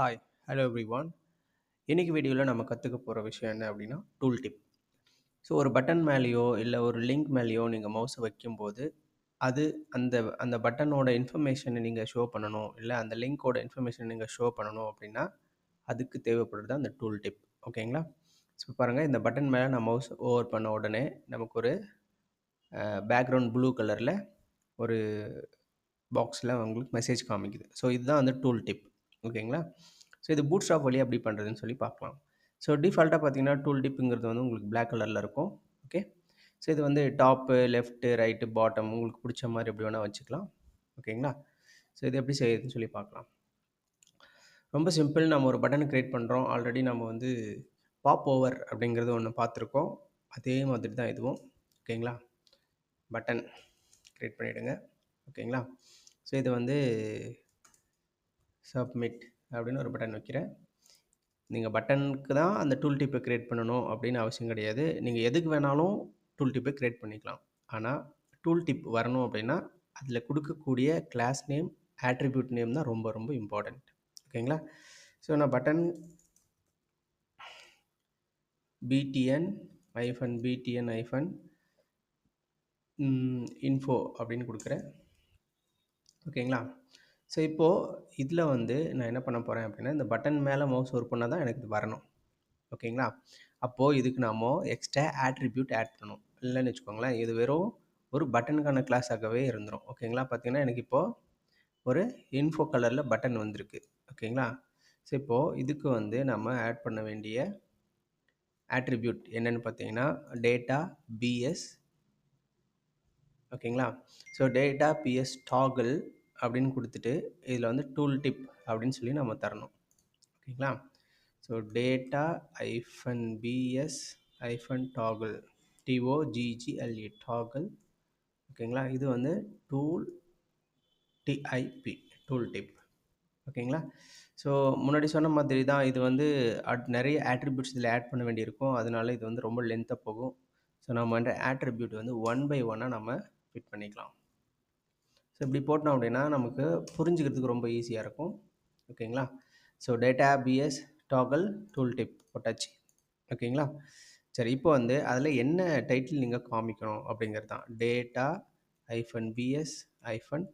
Hi hello every one இன்றைக்கி வீடியோவில் நம்ம கற்றுக்க போகிற விஷயம் என்ன அப்படின்னா டூல் டிப் ஸோ ஒரு பட்டன் மேலேயோ இல்லை ஒரு லிங்க் மேலேயோ நீங்கள் மவுஸை வைக்கும்போது அது அந்த அந்த பட்டனோட இன்ஃபர்மேஷனை நீங்கள் ஷோ பண்ணணும். இல்லை அந்த லிங்க்கோட இன்ஃபர்மேஷனை நீங்கள் ஷோ பண்ணணும் அப்படின்னா அதுக்கு தேவைப்படுறது அந்த டூல் டிப் ஓகேங்களா ஸோ பாருங்கள் இந்த பட்டன் மேலே நான் மவுஸ் ஓவர் பண்ண உடனே நமக்கு ஒரு பேக்ரவுண்ட் ப்ளூ கலரில் ஒரு பாக்ஸில் உங்களுக்கு மெசேஜ் காமிக்குது. ஸோ இதுதான் அந்த டூல் டிப் ஓகேங்களா? ஸோ இது பூட் ஸ்டாப் வழியாக அப்படி பண்ணுறதுன்னு சொல்லி பார்க்கலாம். ஸோ டிஃபால்ட்டாக பார்த்தீங்கன்னா டூல் டிப்புங்கிறது வந்து உங்களுக்கு பிளாக் கலரில் இருக்கும். ஓகே ஸோ இது வந்து டாப்பு லெஃப்ட்டு ரைட்டு பாட்டம் உங்களுக்கு பிடிச்ச மாதிரி எப்படி வேணால் வச்சுக்கலாம். ஓகேங்களா? ஸோ இது எப்படி செய்யுதுன்னு சொல்லி பார்க்கலாம். ரொம்ப சிம்பிள் நம்ம ஒரு பட்டன் க்ரியேட் பண்ணுறோம் ஆல்ரெடி நம்ம வந்து பாப் ஓவர் அப்படிங்கிறது ஒன்று பார்த்துருக்கோம். அதே மாதிரி தான் இதுவும். ஓகேங்களா? பட்டன் க்ரியேட் பண்ணிவிடுங்க ஓகேங்களா? ஸோ இது வந்து சப்மிட் அப்படின்னு ஒரு பட்டன் வைக்கிறேன். நீங்கள் பட்டனுக்கு தான் அந்த டூல் டிப்பை க்ரியேட் பண்ணணும் அப்படின்னு அவசியம் கிடையாது. நீங்கள் எதுக்கு வேணாலும் டூல் டிப்பை க்ரியேட் பண்ணிக்கலாம். ஆனால் டூல் டிப் வரணும் அப்படின்னா அதில் கொடுக்கக்கூடிய கிளாஸ் நேம் ஆட்ரிபியூட் நேம் தான் ரொம்ப ரொம்ப இம்பார்ட்டண்ட் ஓகேங்களா? ஸோ நான் button B T N hyphen B T N hyphen info அப்படின்னு கொடுக்குறேன். ஓகேங்களா? ஸோ இப்போது இதில் வந்து நான் என்ன பண்ண போகிறேன் அப்படின்னா இந்த பட்டன் மேலே மவுஸ் ஒர்க் பண்ணால் தான் எனக்கு இது வரணும். ஓகேங்களா? அப்போது இதுக்கு நாம் எக்ஸ்ட்ரா ஆட்ரிபியூட் ஆட் பண்ணணும். இல்லைன்னு வச்சுக்கோங்களேன் இது வெறும் ஒரு பட்டனுக்கான கிளாஸாகவே இருந்துடும் ஓகேங்களா? பார்த்தீங்கன்னா எனக்கு இப்போது ஒரு இன்ஃபோ கலரில் பட்டன் வந்திருக்கு. ஓகேங்களா? ஸோ இப்போது இதுக்கு வந்து நம்ம ஆட் பண்ண வேண்டிய ஆட்ரிபியூட் என்னென்னு பார்த்தீங்கன்னா டேட்டா பிஎஸ் ஓகேங்களா? So data B S toggle அப்படின்னு கொடுத்துட்டு இதில் வந்து டூல் டிப் அப்படின்னு சொல்லி நம்ம தரணும். ஓகேங்களா? So data hyphen BS hyphen toggle T O G G L E toggle ஓகேங்களா? இது வந்து tool T I P tool tip ஓகேங்களா? ஸோ முன்னாடி சொன்ன மாதிரி தான் இது வந்து அட் நிறைய ஆட்ரிபியூட்ஸ் இதில் ஆட் பண்ண வேண்டியிருக்கும். அதனால இது வந்து ரொம்ப லென்த்தாக போகும். ஸோ நம்ம வந்து ஆட்ரிபியூட் வந்து ஒன் பை ஒன்னாக நம்ம ஃபிட் பண்ணிக்கலாம். ஸோ இப்படி போட்டோம் அப்படின்னா நமக்கு புரிஞ்சுக்கிறதுக்கு ரொம்ப ஈஸியாக இருக்கும். ஓகேங்களா? So data B S toggle tool tip போட்டாச்சு. ஓகேங்களா? சரி இப்போ வந்து அதில் என்ன டைட்டில் நீங்கள் காமிக்கணும் அப்படிங்கிறது தான் டேட்டா ஐஃபன் பிஎஸ் ஐஃபன்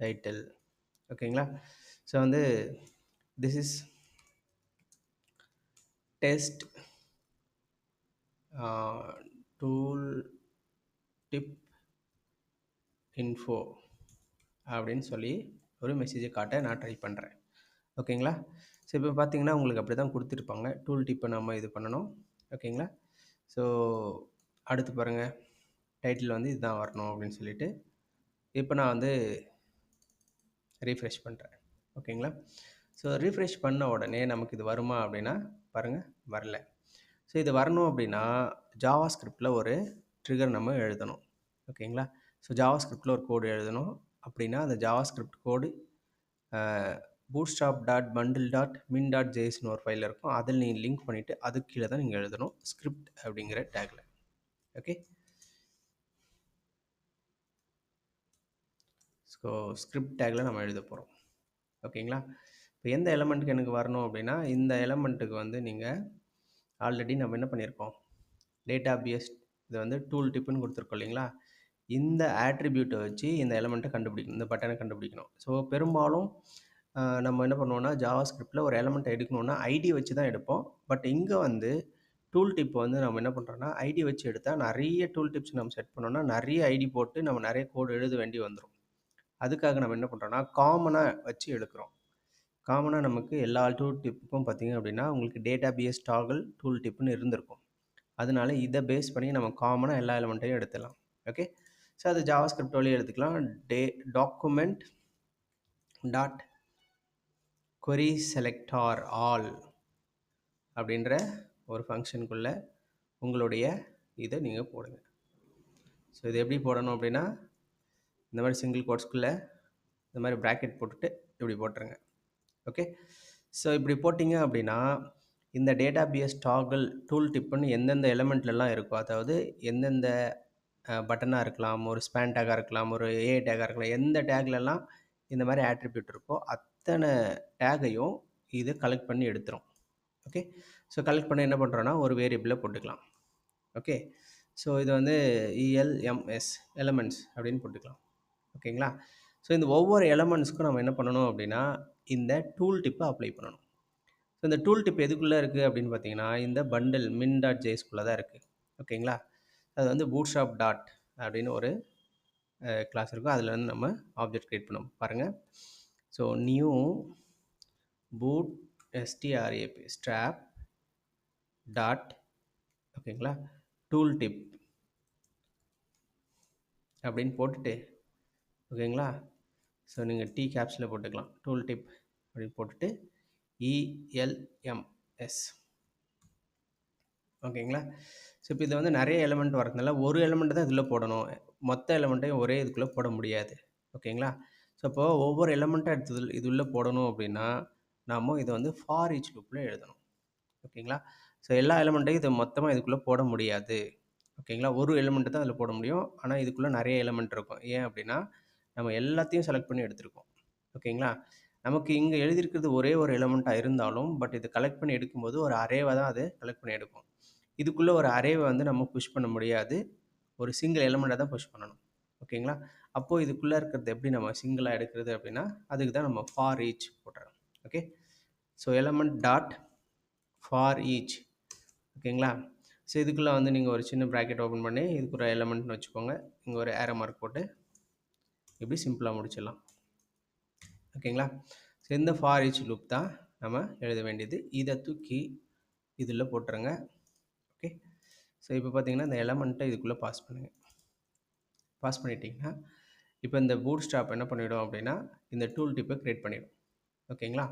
டைட்டில் ஓகேங்களா? ஸோ வந்து this is test tool tip info அப்படின்னு சொல்லி ஒரு மெசேஜை காட்ட நான் ட்ரை பண்ணுறேன் ஓகேங்களா ஸோ இப்போ பார்த்தீங்கன்னா உங்களுக்கு அப்படி தான் கொடுத்துருப்பாங்க டூல் டிப்பை நம்ம இது பண்ணணும். ஓகேங்களா ஸோ அடுத்து பாருங்கள் டைட்டில் வந்து இதுதான் வரணும் அப்படின்னு சொல்லிட்டு இப்போ நான் வந்து ரீஃப்ரெஷ் பண்ணுறேன் ஓகேங்களா ஸோ ரீஃப்ரெஷ் பண்ண உடனே நமக்கு இது வருமா அப்படின்னா பாருங்கள் வரல. ஸோ இது வரணும் அப்படின்னா ஜாவா ஸ்கிரிப்டில் ஒரு ட்ரிகர் நம்ம எழுதணும். ஓகேங்களா ஸோ ஜாவா ஸ்கிரிப்டில் ஒரு கோடு எழுதணும். அப்படின்னா அந்த JavaScript code bootstrap dot bundle dot min dot ஜேஸ்னு ஒரு ஃபைல் இருக்கும். அதில் நீங்கள் லிங்க் பண்ணிவிட்டு அதுக்கு கீழே தான் நீங்கள் எழுதணும் ஸ்கிரிப்ட் அப்படிங்கிற டேக்கில் ஓகே ஸோ ஸ்கிரிப்ட் டேக்கில் நம்ம எழுத போகிறோம் ஓகேங்களா இப்போ எந்த எலமெண்ட்டுக்கு எனக்கு வரணும் அப்படின்னா இந்த எலமெண்ட்டுக்கு வந்து நீங்கள் ஆல்ரெடி நம்ம என்ன பண்ணியிருக்கோம் டேட்டா பிஎஸ் இது வந்து டூல் டிப்புன்னு கொடுத்துருக்கோம் இல்லைங்களா? இந்த ஆட்ரிபியூட்டை வச்சு இந்த எலமெண்ட்டை கண்டுபிடிக்கணும். இந்த பட்டனை கண்டுபிடிக்கணும். ஸோ பெரும்பாலும் நம்ம என்ன பண்ணுவோம்னா ஜாவா ஸ்கிரிப்டில் ஒரு எலமெண்ட் எடுக்கணும்னா ஐடி வச்சு தான் எடுப்போம். பட் இங்கே வந்து டூல் டிப் வந்து நம்ம என்ன பண்ணுறோன்னா ஐடி வச்சு எடுத்தால் நிறைய டூல் டிப்ஸ் நம்ம செட் பண்ணோம்னா நிறைய ஐடி போட்டு நம்ம நிறைய கோடு எழுத வேண்டி வந்துடும் அதுக்காக நம்ம என்ன பண்ணுறோன்னா காமனாக வச்சு எடுக்கிறோம். காமனாக நமக்கு எல்லா டூல் டிப்புக்கும் பார்த்திங்க அப்படின்னா உங்களுக்கு data B S toggle tool டிப்புன்னு இருந்திருக்கும். அதனால இதை பேஸ் பண்ணி நம்ம காமனாக எல்லா எலமெண்ட்டையும் எடுத்துடலாம். ஓகே ஸோ அது ஜாவா ஸ்கிரிப்ட் வழியாக எடுத்துக்கலாம். டே document dot query selector all அப்படின்ற ஒரு ஃபங்க்ஷனுக்குள்ளே உங்களுடைய இதை நீங்கள் போடுங்க. ஸோ இது எப்படி போடணும் அப்படின்னா இந்த மாதிரி சிங்கிள் கோட்ஸ்குள்ளே இந்த மாதிரி ப்ராக்கெட் போட்டுட்டு இப்படி போட்டுருங்க. ஓகே ஸோ இப்படி போட்டிங்க அப்படின்னா இந்த data B S toggle tool டிப்புன்னு எந்தெந்த எலமெண்ட்லலாம் இருக்கோ அதாவது எந்தெந்த பட்டனாக இருக்கலாம் ஒரு ஸ்பேன் டேக்காக இருக்கலாம் ஒரு ஏ டேக்காக இருக்கலாம் எந்த டேக்லலாம் இந்த மாதிரி ஆட்ரிபியூட் இருக்கோ அத்தனை டேகையும் இதை கலெக்ட் பண்ணி எடுத்துரும். ஓகே ஸோ கலெக்ட் பண்ணி என்ன பண்ணுறோன்னா ஒரு வேரியபிளில் போட்டுக்கலாம். ஓகே ஸோ இது வந்து இஎல்எம்எஸ் எலமெண்ட்ஸ் அப்படின்னு போட்டுக்கலாம். ஓகேங்களா ஸோ இந்த ஒவ்வொரு எலமெண்ட்ஸ்க்கும் நம்ம என்ன பண்ணணும் அப்படின்னா இந்த டூல் டிப்பை அப்ளை பண்ணணும். ஸோ இந்த டூல் டிப் எதுக்குள்ளே இருக்குது அப்படின்னு பார்த்தீங்கன்னா இந்த பண்டில் மின் டாட் ஜேஸ்குள்ளே தான் இருக்குது ஓகேங்களா அது வந்து பூட்ஷாப் டாட் அப்படின்னு ஒரு கிளாஸ் இருக்கும். அதில் வந்து நம்ம ஆப்ஜெக்ட் க்ரியேட் பண்ணோம் பாருங்கள் so new boot S T R A P strap dot ஓகேங்களா? டூல் டிப் அப்படின்னு போட்டுட்டு ஓகேங்களா? ஸோ நீங்கள் டி கேப்ஸில் போட்டுக்கலாம். டூல் டிப் அப்படின்னு போட்டுட்டு இஎல்எம்எஸ் ஓகேங்களா? ஸோ இப்போ இது வந்து நிறைய எலமெண்ட் வரதுனால ஒரு எலமெண்ட் தான் இதில் போடணும். மொத்த எலமெண்ட்டையும் ஒரே இதுக்குள்ளே போட முடியாது. ஓகேங்களா? ஸோ இப்போது ஒவ்வொரு எலமெண்ட்டாக எடுத்து இது உள்ளே போடணும் அப்படின்னா நாம் இதை வந்து ஃபார் ஈச் லூப்பில் எழுதணும். ஓகேங்களா? ஸோ எல்லா எலமெண்ட்டையும் இதை மொத்தமாக இதுக்குள்ளே போட முடியாது. ஓகேங்களா? ஒரு எலிமெண்ட்டு தான் அதில் போட முடியும். ஆனால் இதுக்குள்ளே நிறைய எலமெண்ட் இருக்கும். ஏன் அப்படின்னா நம்ம எல்லாத்தையும் செலக்ட் பண்ணி எடுத்திருக்கோம். ஓகேங்களா? நமக்கு இங்கே எழுதியிருக்கிறது ஒரே ஒரு எலமெண்ட்டாக இருந்தாலும் பட் இது கலெக்ட் பண்ணி எடுக்கும்போது ஒரு அரேவை தான் அது கலெக்ட் பண்ணி எடுக்கும். இதுக்குள்ளே ஒரு அரேவை வந்து நம்ம புஷ் பண்ண முடியாது. ஒரு சிங்கிள் எலமெண்ட்டை தான் புஷ் பண்ணணும். ஓகேங்களா அப்போது இதுக்குள்ளே இருக்கிறது எப்படி நம்ம சிங்கிளாக எடுக்கிறது அப்படின்னா அதுக்கு தான் நம்ம ஃபார் ஈச் போட்டுறோம். Okay so element dot for each ஓகேங்களா ஸோ இதுக்குள்ளே வந்து நீங்கள் ஒரு சின்ன ப்ராக்கெட் ஓப்பன் பண்ணி இதுக்கு ஒரு எலமெண்ட்னு வச்சுக்கோங்க. இங்கே ஒரு ஏரோ மார்க் போட்டு இப்படி சிம்பிளாக முடிச்சிடலாம். ஓகேங்களா ஸோ இந்த ஃபார் ஈச் லூப் தான் நம்ம எழுத வேண்டியது. இதை தூக்கி இதில் போட்டுருங்க. ஸோ இப்போ பார்த்தீங்கன்னா இந்த எலமெண்ட்டை இதுக்குள்ளே பாஸ் பண்ணுங்கள் பாஸ் பண்ணிட்டீங்கன்னா இப்போ இந்த பூட் ஸ்டாப் என்ன பண்ணிவிடும் அப்படின்னா இந்த டூல் டிப்பை க்ரியேட் பண்ணிவிடும் ஓகேங்களா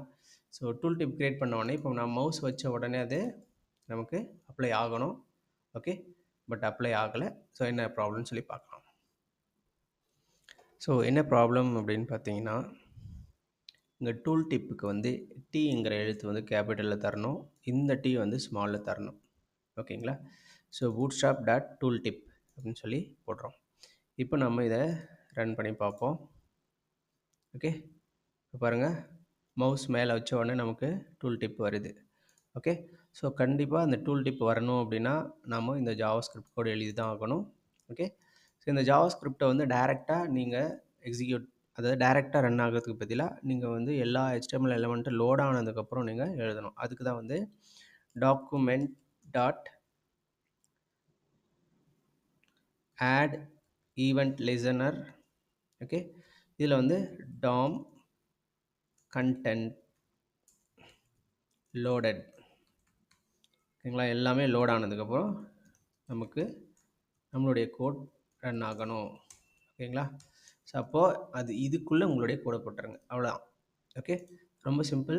ஸோ டூல் டிப் க்ரியேட் பண்ண உடனே இப்போ நான் மவுஸ் வச்ச உடனே அது நமக்கு அப்ளை ஆகணும். ஓகே பட் அப்ளை ஆகலை. ஸோ என்ன ப்ராப்ளம்னு சொல்லி பார்க்கலாம். ஸோ என்ன ப்ராப்ளம் அப்படின்னு பார்த்தீங்கன்னா இங்கே டூல் டிப்புக்கு வந்து டீங்கிற எழுத்து வந்து கேபிட்டலில் தரணும். இந்த டீ வந்து ஸ்மாலில் தரணும். ஓகேங்களா so bootstrap dot tool tip அப்படின்னு சொல்லி போடுறோம். இப்போ நம்ம இதை ரன் பண்ணி பார்ப்போம். ஓகே இப்போ பாருங்கள் மவுஸ் மேலே வச்ச உடனே நமக்கு டூல் டிப் வருது. ஓகே ஸோ கண்டிப்பாக அந்த டூல் டிப் வரணும் அப்படின்னா நாம் இந்த ஜாவா ஸ்கிரிப்ட் கோடு எழுதி தான் ஆகணும். ஓகே ஸோ இந்த ஜாவா ஸ்கிரிப்டை வந்து டைரெக்டாக நீங்கள் எக்ஸிக்யூட் அதாவது டைரெக்டாக ரன் ஆகிறதுக்கு பதிலாக நீங்கள் வந்து எல்லா ஹெச்டிஎம்எல் எலமெண்ட்டும் லோட் ஆனதுக்கப்புறம் நீங்கள் எழுதணும். அதுக்கு தான் வந்து document dot add event listener okay இதில் வந்து டாம் கண்டென்ட் லோடட் ஓகேங்களா? எல்லாமே லோட் ஆனதுக்கப்புறம் நமக்கு நம்மளுடைய கோட் ரன் ஆகணும். ஓகேங்களா? ஸோ அப்போது அது இதுக்குள்ளே உங்களுடைய கோடை போட்டுருங்க. அவ்வளோதான் ஓகே? ரொம்ப சிம்பிள்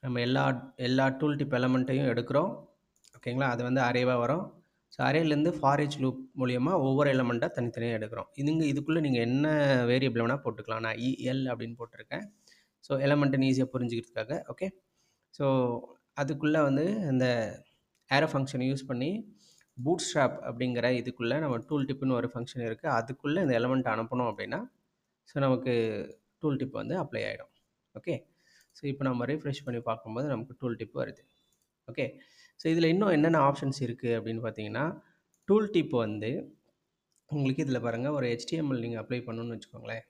நம்ம எல்லா எல்லா டூல் டிப் எலமெண்ட்டையும் எடுக்கிறோம். ஓகேங்களா? அது வந்து அரைவாக வரும். ஸோ அரேலேருந்து ஃபாரேஜ் லூப் மூலியமாக ஒவ்வொரு எலமெண்ட்டாக தனித்தனியாக எடுக்கிறோம். இதுங்க இதுக்குள்ளே நீங்கள் என்ன வேரியபிள் வேணால் போட்டுக்கலாம். நான் e, இஎல் அப்படின்னு போட்டிருக்கேன். ஸோ எலமெண்ட்டுன்னு ஈஸியாக புரிஞ்சுக்கிறதுக்காக ஓகே ஸோ அதுக்குள்ளே வந்து அந்த ஏரோ ஃபங்க்ஷனை யூஸ் பண்ணி பூட் ஸ்ட்ராப் அப்படிங்கிற இதுக்குள்ளே நம்ம டூல் டிப்புன்னு ஒரு ஃபங்க்ஷன் இருக்குது அதுக்குள்ளே இந்த எலமெண்ட் அனுப்பணும் அப்படின்னா ஸோ நமக்கு டூல் டிப் வந்து அப்ளை ஆகிடும் ஓகே ஸோ இப்போ நம்ம ரீஃப்ரெஷ் பண்ணி பார்க்கும்போது நமக்கு டூல் டிப் வருது. ஓகே ஸோ இதில் இன்னும் என்னென்ன ஆப்ஷன்ஸ் இருக்குது அப்படின்னு பார்த்தீங்கன்னா டூல் டிப் வந்து உங்களுக்கு இதில் பாருங்கள் ஒரு ஹெச்டிஎம்எல் நீங்கள் அப்ளை பண்ணணும்னு வச்சுக்கோங்களேன்.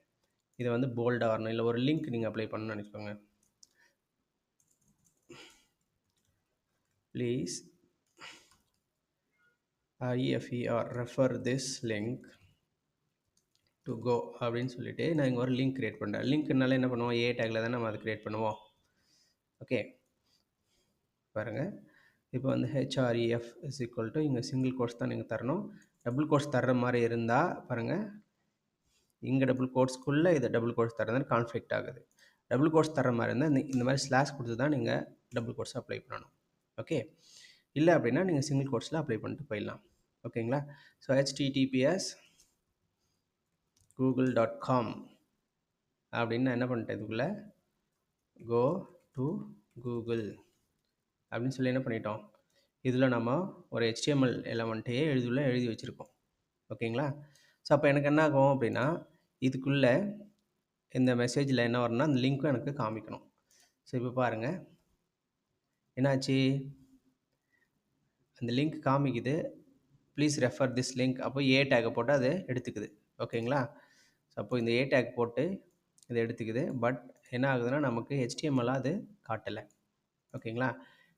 இதை வந்து போல்டாக வரணும் இல்லை ஒரு லிங்க் நீங்கள் அப்ளை பண்ணணும்னு நினச்சிக்கோங்க. Please I F E R refer this link to go அப்படின்னு சொல்லிட்டு நான் இங்கே ஒரு லிங்க் க்ரியேட் பண்ணுறேன் லிங்க்னால என்ன பண்ணுவோம்? ஏ டேக்கில் தான் நம்ம அதை க்ரியேட் பண்ணுவோம். ஓகே பாருங்கள் இப்போ வந்து H R E F is equal to இங்கே சிங்கிள் கோர்ஸ் தான் நீங்கள் தரணும். டபுள் கோர்ஸ் தர்ற மாதிரி இருந்தால் பாருங்கள் இங்கே டபுள் கோர்ஸ்க்குள்ளே இதை டபுள் கோர்ஸ் தரதுன்னு கான்ஃப்ளிக்ட் ஆகுது. டபுள் கோர்ஸ் தர மாதிரி இருந்தால் இந்த இந்த மாதிரி ஸ்லாஷ் கொடுத்து தான் நீங்கள் டபுள் கோர்ஸ் அப்ளை பண்ணணும். ஓகே இல்லை அப்படின்னா நீங்கள் சிங்கிள் கோர்ஸில் அப்ளை பண்ணிட்டு போயிடலாம். ஓகேங்களா? So H T T P S Google dot com அப்படின்னு நான் என்ன பண்ணிட்டேன் இதுக்குள்ளே? கோ டு கூகுள் அப்படின்னு சொல்லி என்ன பண்ணிட்டோம்? இதில் நம்ம ஒரு ஹெச்டிஎம்எல் எலமெண்ட்டையே எழுதியுள்ள எழுதி வச்சுருக்கோம். ஓகேங்களா? ஸோ அப்போ எனக்கு என்ன ஆகும் அப்படின்னா இதுக்குள்ளே இந்த மெசேஜில் என்ன வரும்னா அந்த லிங்க்கும் எனக்கு காமிக்கணும். ஸோ இப்போ பாருங்கள் என்னாச்சு? அந்த லிங்க் காமிக்குது. ப்ளீஸ் ரெஃபர் திஸ் லிங்க் அப்போ ஏ டேக்கை போட்டு அது எடுத்துக்குது. ஓகேங்களா? ஸோ அப்போ இந்த ஏ டேக் போட்டு இதை எடுத்துக்குது. பட் என்ன ஆகுதுன்னா நமக்கு ஹெச்டிஎம்எல்லாம் அது காட்டலை. ஓகேங்களா?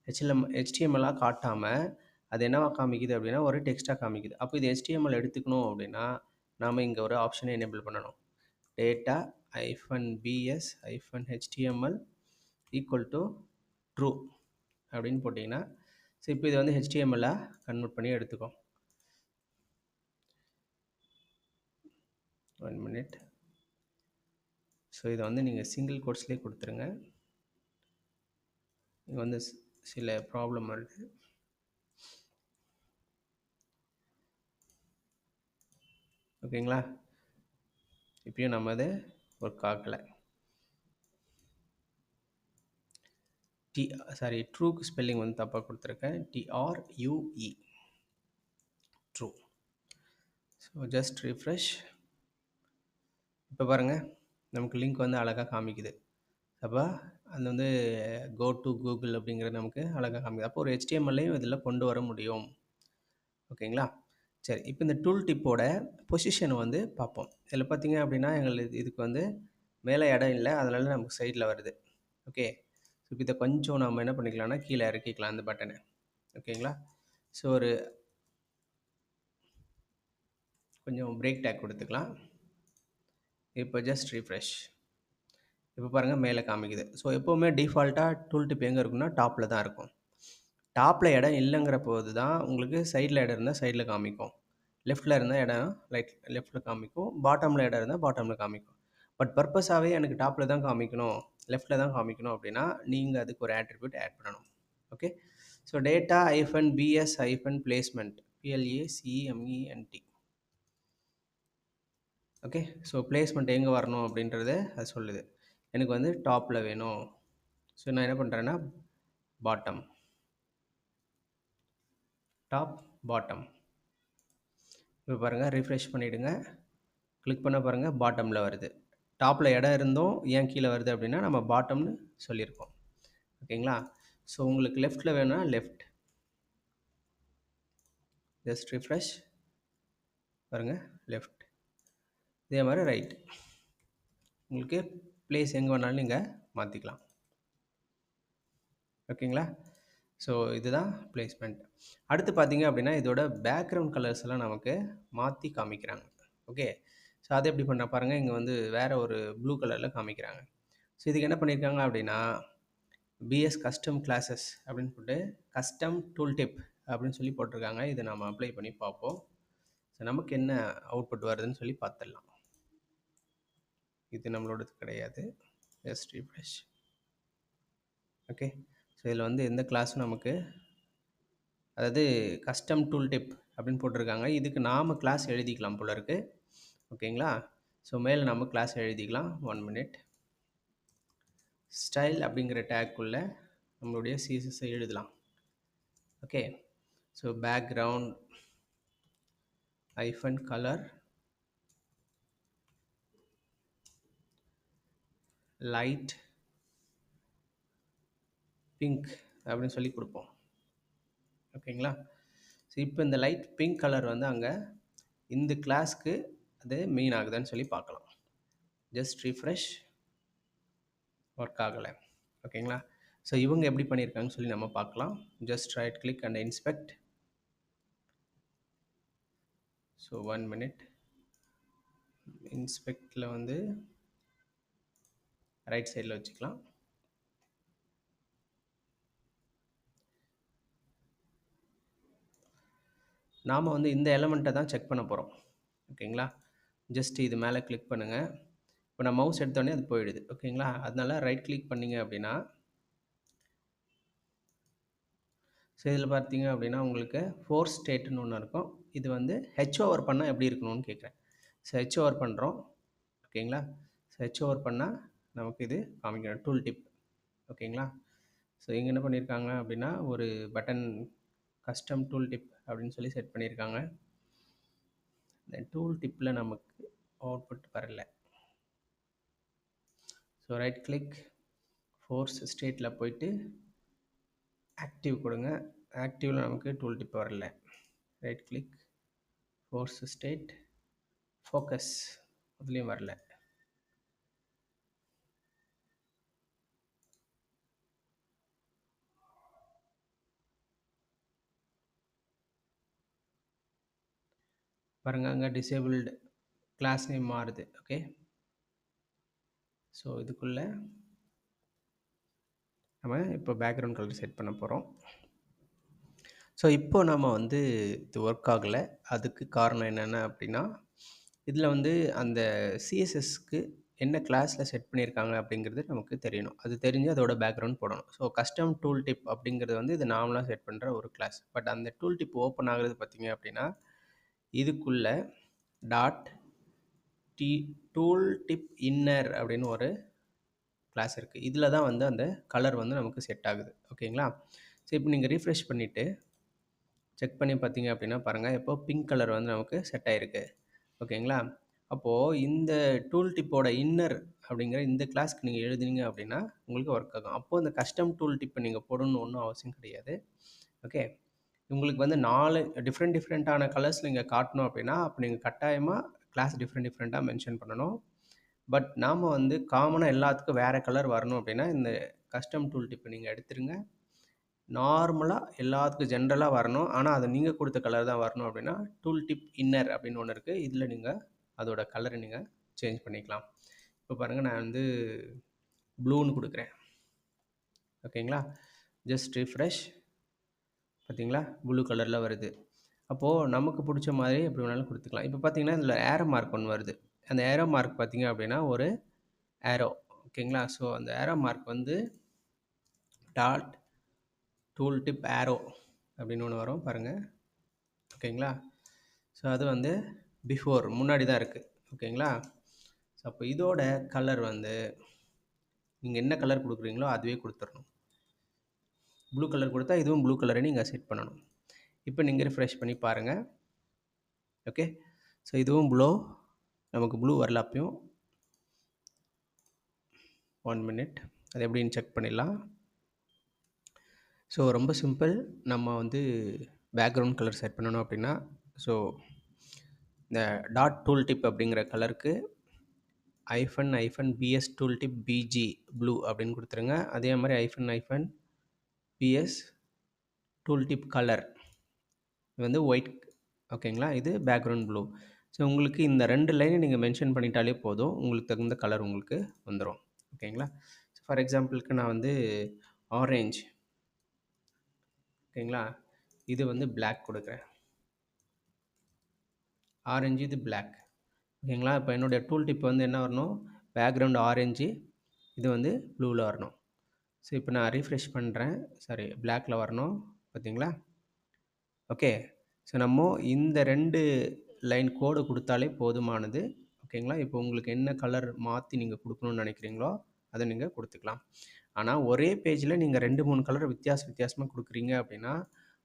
ஹெச்எல்எம் ஹெச்டிஎம்எல்லாம் காட்டாமல் அது என்னவா காமிக்குது அப்படின்னா ஒரு டெக்ஸ்ட்டாக காமிக்குது. அப்போ இது ஹெச்டிஎம்எல் எடுத்துக்கணும் அப்படின்னா நாம் இங்கே ஒரு ஆப்ஷனை எனேபிள் பண்ணணும். டேட்டா ஐஃபன் பிஎஸ் ஐஃபன் ஹெச்டிஎம்எல் ஈக்குவல் டு ட்ரூ அப்படின்னு போட்டிங்கன்னா ஸோ இப்போ இது வந்து ஹெச்டிஎம்எல்லாக கன்வெர்ட் பண்ணி எடுத்துக்கும் ஒன் மினிட் ஸோ இதை வந்து நீங்கள் சிங்கிள் கோட்ஸ்லேயே கொடுத்துருங்க. இங்கே வந்து சில ப்ராப்ளம் வருது. ஓகேங்களா? இப்பயும் நம்ம அதை ஒர்க் ஆகலை டி சாரி ட்ரூக்கு ஸ்பெல்லிங் வந்து தப்பாக கொடுத்துருக்கேன். T R U E true so just refresh இப்போ பாருங்கள் நமக்கு லிங்க் வந்து அழகாக காமிக்குது. அப்போ அது வந்து கோ டு கூகுள் அப்படிங்கிறது நமக்கு அழகாக காமிக்குது. அப்போ ஒரு ஹெச்டிஎம்எல்லையும் இதில் கொண்டு வர முடியும். ஓகேங்களா? சரி இப்போ இந்த டூல் டிப்போட பொசிஷன் வந்து பார்ப்போம். இதில் பார்த்தீங்க அப்படின்னா எங்களுக்கு இதுக்கு வந்து மேலே இடம் இல்லை அதனால நமக்கு சைடில் வருது. ஓகே? ஸோ இப்போ இதை கொஞ்சம் நம்ம என்ன பண்ணிக்கலாம்னா கீழே இறக்கிக்கலாம் அந்த பட்டனை ஓகேங்களா? ஸோ ஒரு கொஞ்சம் பிரேக் டேக் கொடுத்துக்கலாம். இப்போ ஜஸ்ட் ரீஃப்ரெஷ் இப்போ பாருங்கள் மேலே காமிக்குது. ஸோ எப்போவுமே டிஃபால்ட்டாக டூல் டிப் எங்கே இருக்குன்னா டாப்பில் தான் இருக்கும். டாப்பில் இடம் இல்லைங்கிற போது தான் உங்களுக்கு சைடில் இடம் இருந்தால் சைடில் காமிக்கும். லெஃப்ட்டில் இருந்தால் இடம் ரைட் லெஃப்ட்டில் காமிக்கும். பாட்டமில் இடம் இருந்தால் பாட்டமில் காமிக்கும். பட் பர்பஸாகவே எனக்கு டாப்பில் தான் காமிக்கணும் லெஃப்ட்டில் தான் காமிக்கணும் அப்படின்னா நீங்கள் அதுக்கு ஒரு ஆட்ரிபியூட் ஆட் பண்ணணும். Okay so data hyphen B S hyphen placement P L A C M E N T okay so placement எங்கே வரணும் அப்படின்றத அது சொல்லுது. எனக்கு வந்து டாப்பில் வேணும். ஸோ நான் என்ன பண்ணுறேன்னா பாட்டம் டாப் பாட்டம் இப்போ பாருங்கள் ரிஃப்ரெஷ் பண்ணிவிடுங்க கிளிக் பண்ண பாருங்கள் பாட்டமில் வருது. டாப்பில் இடம் இருந்தும் ஏன் கீழே வருது அப்படின்னா நம்ம பாட்டம்னு சொல்லியிருக்கோம். ஓகேங்களா? ஸோ உங்களுக்கு லெஃப்ட்டில் வேணும்னா லெஃப்ட் ஜஸ்ட் ரிஃப்ரெஷ் பாருங்கள் லெஃப்ட் இதே மாதிரி ரைட் உங்களுக்கு பிளேஸ் எங்கே வேணாலும் நீங்கள் மாற்றிக்கலாம் ஓகேங்களா? ஸோ இதுதான் பிளேஸ்மெண்ட் அடுத்து பார்த்தீங்க அப்படின்னா இதோட பேக்ரவுண்ட் கலர்ஸ் எல்லாம் நமக்கு மாற்றி காமிக்கிறாங்க. ஓகே ஸோ அதை எப்படி பண்ண பாருங்கள் இங்கே வந்து வேறு ஒரு ப்ளூ கலரில் காமிக்கிறாங்க. ஸோ இதுக்கு என்ன பண்ணியிருக்காங்க அப்படின்னா பிஎஸ் கஸ்டம் கிளாஸஸ் அப்படின்னு போட்டு கஸ்டம் டூல் டிப் அப்படின்னு சொல்லி போட்டிருக்காங்க. இதை நம்ம அப்ளை பண்ணி பார்ப்போம். ஸோ நமக்கு என்ன அவுட்புட் வருதுன்னு சொல்லி பார்த்துடலாம். இது நம்மளோடது கிடையாது. ஜஸ்ட் ரீஃப்ரெஷ் ஓகே ஸோ இதில் வந்து எந்த கிளாஸும் நமக்கு அதாவது கஸ்டம் டூல் டிப் அப்படின்னு போட்டிருக்காங்க. இதுக்கு நாம் கிளாஸ் எழுதிக்கலாம் போல இருக்குது ஓகேங்களா ஸோ மேலே நம்ம கிளாஸ் எழுதிக்கலாம். ஒன் மினிட் ஸ்டைல் அப்படிங்கிற டேக்குள்ளே நம்மளுடைய சிஎஸ்எஸ்ஸை எழுதலாம். Okay so background hyphen colour light pink அப்படின்னு சொல்லி கொடுப்போம். ஓகேங்களா? ஸோ இப்போ இந்த லைட் பிங்க் கலர் வந்து அங்கே இந்த கிளாஸ்க்கு அது மெயின் ஆகுதான்னு சொல்லி பார்க்கலாம். ஜஸ்ட் ரீஃப்ரெஷ் ஒர்க் ஆகலை. ஓகேங்களா? ஸோ இவங்க எப்படி பண்ணியிருக்காங்கன்னு சொல்லி நம்ம பார்க்கலாம். Just right click and inspect so one minute இன்ஸ்பெக்டில் வந்து ரைட் சைடில் வச்சுக்கலாம். நாம் வந்து இந்த எலமெண்ட்டை தான் செக் பண்ண போகிறோம் ஓகேங்களா? ஜஸ்ட் இது மேலே கிளிக் பண்ணுங்கள் இப்போ நான் மவுஸ் எடுத்தோடனே அது போயிடுது. ஓகேங்களா? அதனால ரைட் கிளிக் பண்ணிங்க அப்படின்னா ஸோ இதில் பார்த்தீங்க அப்படின்னா உங்களுக்கு ஃபோர் ஸ்டேட்டுன்னு ஒன்று இருக்கும். இது வந்து ஹெச் ஓவர் பண்ணால் எப்படி இருக்கணும்னு கேட்குறேன் ஸோ ஹெச் ஓவர் பண்ணுறோம் ஓகேங்களா? ஸோ ஹெச் ஓவர் பண்ணால் நமக்கு இது காமிக்கணும் டூல் டிப் ஓகேங்களா ஸோ இங்கே என்ன பண்ணியிருக்காங்க அப்படின்னா ஒரு பட்டன் கஸ்டம் டூல் டிப் அப்படின்னு சொல்லி செட் பண்ணியிருக்காங்க இந்த டூல் டிப்பில் நமக்கு அவுட்புட் வரல. ஸோ ரைட் கிளிக் ஃபோர்ஸ் ஸ்டேட்டில் போயிட்டு ஆக்டிவ் கொடுங்க. ஆக்டிவில் நமக்கு டூல் டிப் வரல. Right click force state focus அதுலேயும் வரல. பாருங்கள் அங்கே டிசேபிள்டு கிளாஸ் நேம் மாறுது ஓகே ஸோ இதுக்குள்ளே நம்ம இப்போ பேக்ரவுண்ட் கலர் செட் பண்ண போகிறோம் ஸோ இப்போ நம்ம வந்து இது ஒர்க் ஆகலை. அதுக்கு காரணம் என்னென்ன அப்படின்னா இதில் வந்து அந்த சிஎஸ்எஸ்க்கு என்ன கிளாஸில் செட் பண்ணியிருக்காங்க அப்படிங்கிறது நமக்கு தெரியணும். அது தெரிஞ்சு அதோட பேக்ரவுண்ட் போடணும். ஸோ கஸ்டம் டூல் டிப் அப்படிங்கிறது வந்து இது நார்மலாக செட் பண்ணுற ஒரு கிளாஸ் பட் அந்த டூல் டிப் ஓப்பன் ஆகுறது பார்த்திங்க அப்படின்னா இதுக்குள்ளே dot T tool tip inner அப்படின்னு ஒரு கிளாஸ் இருக்குது இதில் தான் வந்து அந்த கலர் வந்து நமக்கு செட் ஆகுது. ஓகேங்களா ஸோ இப்போ நீங்கள் ரீஃப்ரெஷ் பண்ணிவிட்டு செக் பண்ணி பார்த்தீங்க அப்படின்னா பாருங்கள் இப்போ பிங்க் கலர் வந்து நமக்கு செட் ஆகிருக்கு ஓகேங்களா அப்போது இந்த டூல் டிப்போட இன்னர் அப்படிங்கிற இந்த கிளாஸ்க்கு நீங்கள் எழுதுனீங்க அப்படின்னா உங்களுக்கு ஒர்க் ஆகும். அப்போது இந்த கஸ்டம் டூல் டிப்பை நீங்கள் போடணும்னு ஒன்றும் அவசியம் கிடையாது. ஓகே உங்களுக்கு வந்து நாலு டிஃப்ரெண்ட் டிஃப்ரெண்ட்டான கலர்ஸ் நீங்கள் காட்டணும் அப்படின்னா அப்போ நீங்கள் கட்டாயமாக கிளாஸ் டிஃப்ரெண்ட் டிஃப்ரெண்ட்டாக மென்ஷன் பண்ணணும். பட் நாம் வந்து காமனாக எல்லாத்துக்கும் வேறு கலர் வரணும் அப்படின்னா இந்த கஸ்டம் டூல் டிப்பை நீங்கள் எடுத்துருங்க. நார்மலாக எல்லாத்துக்கும் ஜென்ரலாக வரணும். ஆனால் அதை நீங்கள் கொடுத்த கலர் தான் வரணும் அப்படின்னா டூல் டிப் இன்னர் அப்படின்னு ஒன்று இருக்குது இதில் நீங்கள் அதோட கலரை நீங்கள் சேஞ்ச் பண்ணிக்கலாம். இப்போ பாருங்கள் நான் வந்து ப்ளூன்னு கொடுக்குறேன். ஓகேங்களா ஜஸ்ட் ரிஃப்ரெஷ் பார்த்தீங்களா? ப்ளூ கலரில் வருது. அப்போது நமக்கு பிடிச்ச மாதிரி எப்படி வேணாலும் கொடுத்துக்கலாம். இப்போ பார்த்தீங்கன்னா இதில் ஏரோ மார்க் ஒன்று வருது. அந்த ஏரோ மார்க் பார்த்தீங்க அப்படின்னா ஒரு ஏரோ ஓகேங்களா ஸோ அந்த ஏரோ மார்க் வந்து டாட் டூல் டிப் ஏரோ அப்படின்னு ஒன்று வரும். பாருங்கள் ஓகேங்களா ஸோ அது வந்து பிஃபோர் முன்னாடி தான் இருக்குது ஓகேங்களா ஸோ அப்போ இதோட கலர் வந்து நீங்கள் என்ன கலர் கொடுக்குறீங்களோ அதுவே கொடுத்துடணும் ப்ளூ கலர் கொடுத்தா இதுவும் ப்ளூ கலரை நீங்கள் செட் பண்ணணும். இப்போ நீங்கள் ரிஃப்ரெஷ் பண்ணி பாருங்கள் ஓகே ஸோ இதுவும் ப்ளூ நமக்கு ப்ளூ வரல அப்பயும். ஒன் மினிட் அது எப்படின்னு செக் பண்ணிடலாம். ஸோ ரொம்ப சிம்பிள் நம்ம வந்து பேக்ரவுண்ட் கலர் செட் பண்ணணும் அப்படின்னா ஸோ இந்த டாட் டூல் டிப் அப்படிங்கிற கலருக்கு hyphen hyphen B S tool tip B G blue அப்படின்னு கொடுத்துருங்க. அதே மாதிரி ஐஃபன் hyphen PS tool deep colour இது வந்து ஒயிட் ஓகேங்களா இது பேக்ரவுண்ட் ப்ளூ ஸோ உங்களுக்கு இந்த ரெண்டு லைனை நீங்கள் மென்ஷன் பண்ணிட்டாலே போதும். உங்களுக்கு தகுந்த கலர் உங்களுக்கு வந்துடும் ஓகேங்களா ஸோ ஃபார் எக்ஸாம்பிளுக்கு நான் வந்து ஆரேஞ்ச் ஓகேங்களா இது வந்து பிளாக் கொடுக்குறேன். ஆரஞ்சு இது பிளாக் ஓகேங்களா இப்போ என்னுடைய டூல் டிப் வந்து என்ன வரணும்? பேக்ரவுண்ட் ஆரஞ்சு இது வந்து ப்ளூவில் வரணும். ஸோ இப்போ நான் ரீஃப்ரெஷ் பண்ணுறேன் சாரி பிளாக்கில் வரணும். பார்த்தீங்களா ஓகே ஸோ நம்ம இந்த ரெண்டு லைன் கோடு கொடுத்தாலே போதுமானது. ஓகேங்களா இப்போ உங்களுக்கு என்ன கலர் மாற்றி நீங்கள் கொடுக்கணும்னு நினைக்கிறீங்களோ அதை நீங்கள் கொடுத்துக்கலாம். ஆனால் ஒரே பேஜில் நீங்கள் ரெண்டு மூணு கலர் வித்தியாச வித்தியாசமாக கொடுக்குறீங்க அப்படின்னா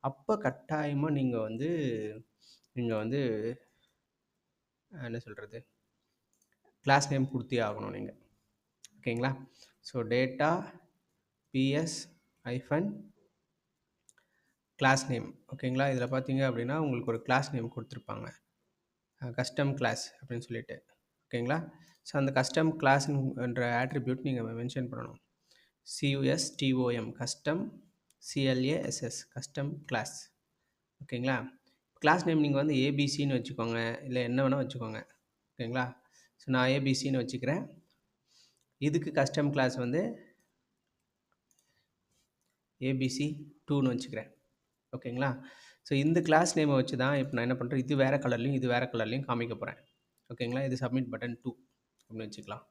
அப்போ கட்டாயமாக நீங்கள் வந்து நீங்கள் வந்து என்ன சொல்கிறது கிளாஸ் நேம் கொடுத்தே ஆகணும் நீங்கள் ஓகேங்களா so data BS hyphen class name ஓகேங்களா இதில் பார்த்தீங்க அப்படின்னா உங்களுக்கு ஒரு கிளாஸ் நேம் கொடுத்துருப்பாங்க. கஸ்டம் கிளாஸ் அப்படின்னு சொல்லிட்டு. ஓகேங்களா ஸோ அந்த கஸ்டம் கிளாஸ்ன்ற ஆட்ரிபியூட் நீங்கள் மென்ஷன் பண்ணணும். C U S T O M custom C L A S S custom class ஓகேங்களா கிளாஸ் நேம் நீங்கள் வந்து ஏபிசின்னு வச்சுக்கோங்க. இல்லை என்ன வேணால் வச்சுக்கோங்க. ஓகேங்களா ஸோ நான் ஏபிசின்னு வச்சுக்கிறேன். இதுக்கு கஸ்டம் கிளாஸ் வந்து ஏபிசி டூன்னு வச்சுக்கிறேன். ஓகேங்களா? ஸோ இந்த கிளாஸ் நேமை வச்சு தான் இப்போ நான் என்ன பண்ணுறேன் இது வேறு கலர்லையும் இது வேறு கலர்லையும் காமிக்க போகிறேன் ஓகேங்களா? இது சப்மிட் பட்டன் டூ அப்படின்னு வச்சுக்கலாம்.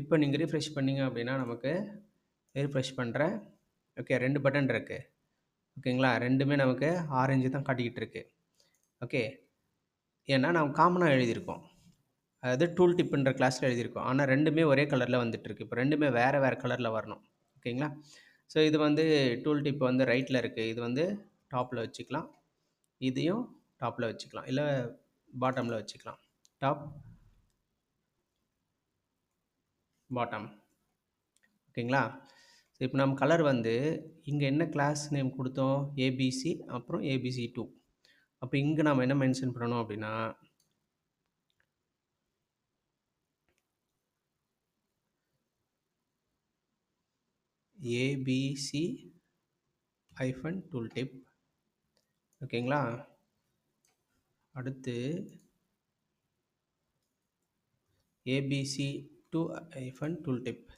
இப்போ நீங்கள் ரீஃப்ரெஷ் பண்ணிங்க அப்படின்னா நமக்கு ரீஃப்ரெஷ் பண்ணுறேன் ஓகே ரெண்டு பட்டன் இருக்குது ஓகேங்களா? ரெண்டுமே நமக்கு ஆரஞ்சு தான் காட்டிக்கிட்டு இருக்குது ஓகே ஏன்னா நம்ம காமனாக எழுதியிருக்கோம். அதாவது டூல் டிப்புன்ற கிளாஸில் எழுதியிருக்கோம். ஆனால் ரெண்டுமே ஒரே கலரில் வந்துட்டுருக்கு இப்போ ரெண்டுமே வேறு வேறு கலரில் வரணும். ஓகேங்களா? ஸோ இது வந்து டூல் டிப் வந்து ரைட்டில் இருக்குது இது வந்து டாப்பில் வச்சுக்கலாம். இதையும் டாப்பில் வச்சுக்கலாம். இல்லை பாட்டமில் வச்சுக்கலாம். டாப் பாட்டம் ஓகேங்களா? ஸோ இப்போ நம்ம கலர் வந்து இங்கே என்ன கிளாஸ் நேம் கொடுத்தோம்? ஏபிசி அப்புறம் ஏபிசி டூ அப்போ இங்கே நம்ம என்ன மென்ஷன் பண்ணணும் அப்படின்னா ஏபிசி ஐஃபன் டூல் டிப் ஓகேங்களா அடுத்து ABC to iPhone tool tip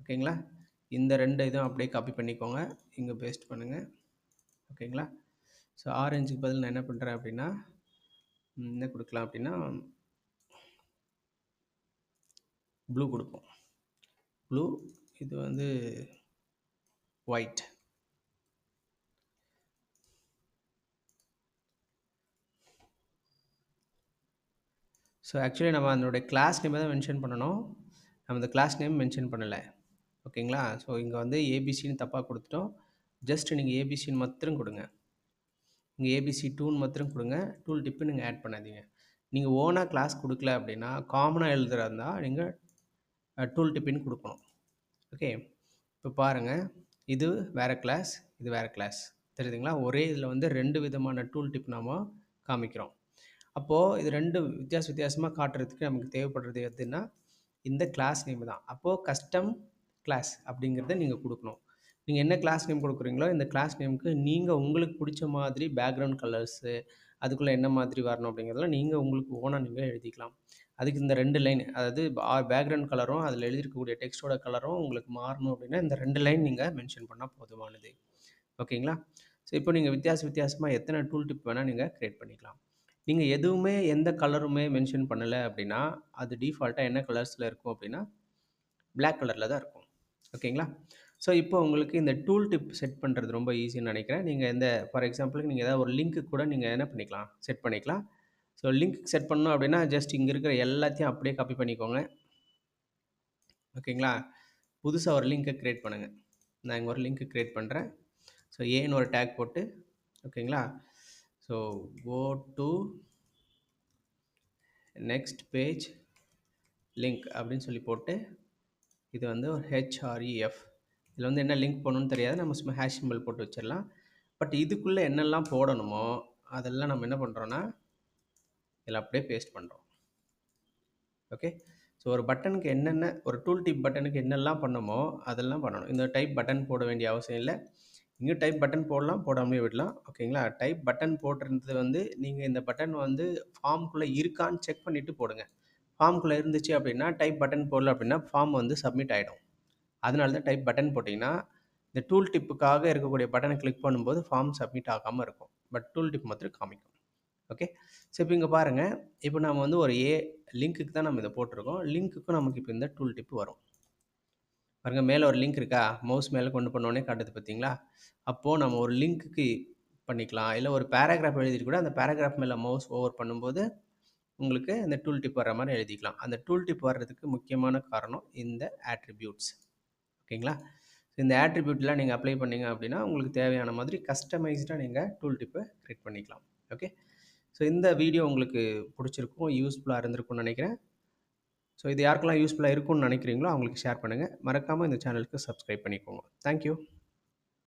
ஓகேங்களா இந்த ரெண்டு இதுவும் அப்படியே காப்பி பண்ணிக்கோங்க. இங்கே பேஸ்ட் பண்ணுங்கள் ஓகேங்களா ஸோ ஆரஞ்சுக்கு பதில் நான் என்ன பண்ணுறேன் அப்படின்னா என்ன கொடுக்கலாம் அப்படின்னா ப்ளூ கொடுப்போம். ப்ளூ இது வந்து ஒயிட் ஸோ ஆக்சுவலி நம்ம அதனுடைய கிளாஸ் நேம் தான் மென்ஷன் பண்ணணும். நம்ம இந்த கிளாஸ் நேம் மென்ஷன் பண்ணலை. ஓகேங்களா ஸோ இங்கே வந்து ஏபிசின்னு தப்பாக கொடுத்துட்டோம். ஜஸ்ட் நீங்கள் ஏபிசின்னு மாத்திரம் கொடுங்க. இங்கே ஏபிசி டூன்னு மாத்திரம் கொடுங்க. டூல் டிப்பு நீங்கள் ஆட் பண்ணாதீங்க. நீங்கள் ஓனாக கிளாஸ் கொடுக்கல அப்படின்னா காமனாக எழுதுறதா இருந்தால் நீங்கள் டூல் டிப்பின்னு கொடுக்கணும். ஓகே இப்போ பாருங்கள் இது வேறு கிளாஸ் இது வேறு கிளாஸ் தெரியுதுங்களா? ஒரே இதில் வந்து ரெண்டு விதமான டூல் டிப் நாம் காமிக்கிறோம். அப்போது இது ரெண்டு வித்தியாச வித்தியாசமாக காட்டுறதுக்கு நமக்கு தேவைப்படுறது எதுன்னா இந்த கிளாஸ் நேம் தான். அப்போது கஸ்டம் கிளாஸ் அப்படிங்கிறத நீங்கள் கொடுக்கணும். நீங்கள் என்ன கிளாஸ் நேம் கொடுக்குறீங்களோ இந்த கிளாஸ் நேமுக்கு நீங்கள் உங்களுக்கு பிடிச்ச மாதிரி பேக்ரவுண்ட் கலர்ஸு அதுக்குள்ளே என்ன மாதிரி வரணும் அப்படிங்கிறதெல்லாம் நீங்கள் உங்களுக்கு ஓனாக நீங்கள் எழுதிக்கலாம். அதுக்கு இந்த ரெண்டு லைன் அதாவது பேக்ரவுண்ட் கலரும் அதில் எழுதியிருக்கக்கூடிய டெக்ஸ்டோட கலரும் உங்களுக்கு மாறணும் அப்படின்னா இந்த ரெண்டு லைன் நீங்கள் மென்ஷன் பண்ணால் போதுமானது. ஓகேங்களா ஸோ இப்போ நீங்கள் வித்தியாச வித்தியாசமாக எத்தனை டூல் டிப் வேணால் நீங்கள் க்ரியேட் பண்ணிக்கலாம். நீங்கள் எதுவுமே எந்த கலருமே மென்ஷன் பண்ணலை அப்படின்னா அது டிஃபால்ட்டாக என்ன கலர்ஸில் இருக்கும் அப்படின்னா பிளாக் கலரில் தான் இருக்கும். ஓகேங்களா ஸோ இப்போ உங்களுக்கு இந்த டூல் டிப் செட் பண்ணுறது ரொம்ப ஈஸின்னு நினைக்கிறேன். நீங்கள் இந்த ஃபார் எக்ஸாம்பிளுக்கு நீங்கள் ஏதாவது ஒரு லிங்க்கு கூட நீங்கள் என்ன பண்ணிக்கலாம்? செட் பண்ணிக்கலாம். ஸோ லிங்க் செட் பண்ணணும் அப்படின்னா ஜஸ்ட் இங்கே இருக்கிற எல்லாத்தையும் அப்படியே காப்பி பண்ணிக்கோங்க. ஓகேங்களா? புதுசாக ஒரு லிங்க்கை க்ரியேட் பண்ணுங்கள் நான் இங்கே ஒரு லிங்க்கு க்ரியேட் பண்ணுறேன் ஸோ ஏன்னு ஒரு டேக் போட்டு ஓகேங்களா? So go to next page link அப்படின்னு சொல்லி போட்டு இது வந்து ஒரு ஹெச்ஆர்இஎஃப் இதில் வந்து என்ன லிங்க் போடணும்னு தெரியாது. நம்ம சும்மா ஹேஷ் சிம்பிள் போட்டு வச்சிடலாம். பட் இதுக்குள்ளே என்னெல்லாம் போடணுமோ அதெல்லாம் நம்ம என்ன பண்ணுறோன்னா இதில் அப்படியே பேஸ்ட் பண்ணுறோம் ஓகே ஸோ ஒரு பட்டனுக்கு என்னென்ன ஒரு டூல் டிப் பட்டனுக்கு என்னெல்லாம் பண்ணுமோ அதெல்லாம் பண்ணணும். இந்த டைப் பட்டன் போட வேண்டிய அவசியம் இல்லை. இங்கே டைப் பட்டன் போடலாம் போடாமலே விடலாம். ஓகேங்களா டைப் பட்டன் போட்டிருந்தது வந்து நீங்கள் இந்த பட்டன் வந்து ஃபார்முக்குள்ளே இருக்கான்னு செக் பண்ணிவிட்டு போடுங்க. ஃபார்முக்குள்ளே இருந்துச்சு அப்படின்னா டைப் பட்டன் போடல அப்படின்னா ஃபார்ம் வந்து சப்மிட் ஆகிடும் அதனால தான் டைப் பட்டன் போட்டிங்கன்னா இந்த டூல் டிப்புக்காக இருக்கக்கூடிய பட்டனை கிளிக் பண்ணும்போது ஃபார்ம் சப்மிட் ஆகாமல் இருக்கும். பட் டூல் டிப் மாத்திரம் காமிக்கும். ஓகே ஸோ இப்போ இங்கே பாருங்கள் இப்போ நம்ம வந்து ஒரு ஏ லிங்க்குக்கு தான் நம்ம இதை போட்டிருக்கோம். லிங்க்குக்கும் நமக்கு இப்போ இந்த டூல் டிப் வரும். பாருங்கள் மேலே ஒரு லிங்க் இருக்கா? மவுஸ் மேலே கொண்டு போனோடனே காட்டுது பார்த்தீங்களா அப்போது நம்ம ஒரு லிங்க்குக்கு பண்ணிக்கலாம். இல்லை ஒரு பேராகிராஃப் எழுதிட்டு கூட அந்த பேராகிராஃப் மேலே மவுஸ் ஓவர் பண்ணும்போது உங்களுக்கு இந்த டூல் டிப் வர்ற மாதிரி எழுதிக்கலாம். அந்த டூல் டிப் வர்றதுக்கு முக்கியமான காரணம் இந்த ஆட்ரிபியூட்ஸ் ஓகேங்களா? இந்த ஆட்ரிபியூட்லாம் நீங்கள் அப்ளை பண்ணீங்க அப்படின்னா உங்களுக்கு தேவையான மாதிரி கஸ்டமைஸ்டாக நீங்கள் டூல் டிப்பை க்ரியேட் பண்ணிக்கலாம். ஓகே ஸோ இந்த வீடியோ உங்களுக்கு பிடிச்சிருக்கும் யூஸ்ஃபுல்லாக இருந்திருக்கும்னு நினைக்கிறேன். ஸோ இது யாருக்கெல்லாம் யூஸ்ஃபுல்லாக இருக்கும்னு நினைக்கிறீங்களோ அவங்களுக்கு ஷேர் பண்ணுங்கள் மறக்காமல் இந்த சேனலுக்கு சப்ஸ்கிரைப் பண்ணிக்கோங்க. தேங்க்யூ